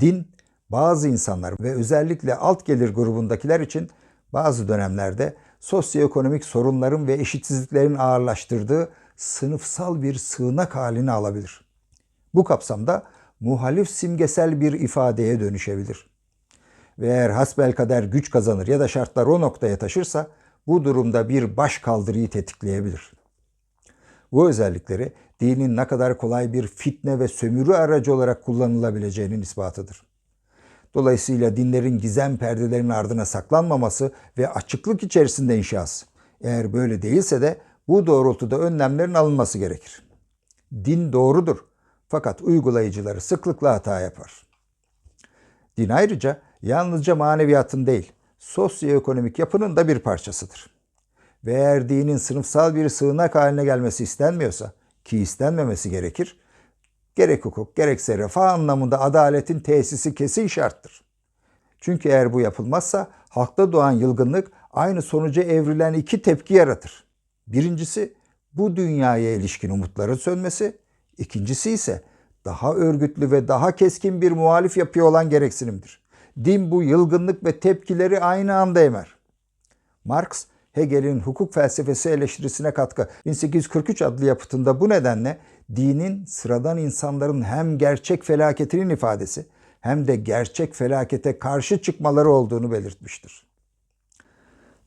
Din bazı insanlar ve özellikle alt gelir grubundakiler için bazı dönemlerde sosyoekonomik sorunların ve eşitsizliklerin ağırlaştırdığı sınıfsal bir sığınak halini alabilir. Bu kapsamda muhalif simgesel bir ifadeye dönüşebilir. Ve eğer hasbelkader güç kazanır ya da şartlar o noktaya taşırsa bu durumda bir baş kaldırıyı tetikleyebilir. Bu özellikleri dinin ne kadar kolay bir fitne ve sömürü aracı olarak kullanılabileceğinin ispatıdır. Dolayısıyla dinlerin gizem perdelerinin ardına saklanmaması ve açıklık içerisinde inşası. Eğer böyle değilse de bu doğrultuda önlemlerin alınması gerekir. Din doğrudur fakat uygulayıcıları sıklıkla hata yapar. Din ayrıca yalnızca maneviyatın değil, sosyoekonomik yapının da bir parçasıdır. Ve eğer dinin sınıfsal bir sığınak haline gelmesi istenmiyorsa, ki istenmemesi gerekir, gerek hukuk gerekse refah anlamında adaletin tesisi kesin şarttır. Çünkü eğer bu yapılmazsa halkta doğan yılgınlık aynı sonuca evrilen iki tepki yaratır. Birincisi bu dünyaya ilişkin umutların sönmesi, ikincisi ise daha örgütlü ve daha keskin bir muhalif yapıyor olan gereksinimdir. Din bu yılgınlık ve tepkileri aynı anda emer. Marx, Hegel'in hukuk felsefesi eleştirisine katkı 1843 adlı yapıtında bu nedenle dinin sıradan insanların hem gerçek felaketinin ifadesi hem de gerçek felakete karşı çıkmaları olduğunu belirtmiştir.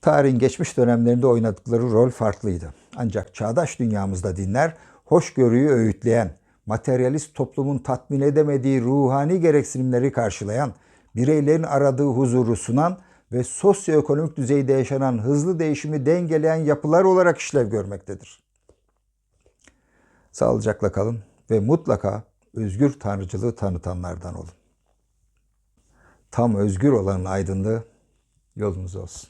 Tarihin geçmiş dönemlerinde oynadıkları rol farklıydı. Ancak çağdaş dünyamızda dinler hoşgörüyü öğütleyen, materyalist toplumun tatmin edemediği ruhani gereksinimleri karşılayan, bireylerin aradığı huzuru sunan ve sosyoekonomik düzeyde yaşanan hızlı değişimi dengeleyen yapılar olarak işlev görmektedir. Sağlıcakla kalın ve mutlaka özgür tanrıcılığı tanıtanlardan olun. Tam özgür olanın aydınlığı yolunuz olsun.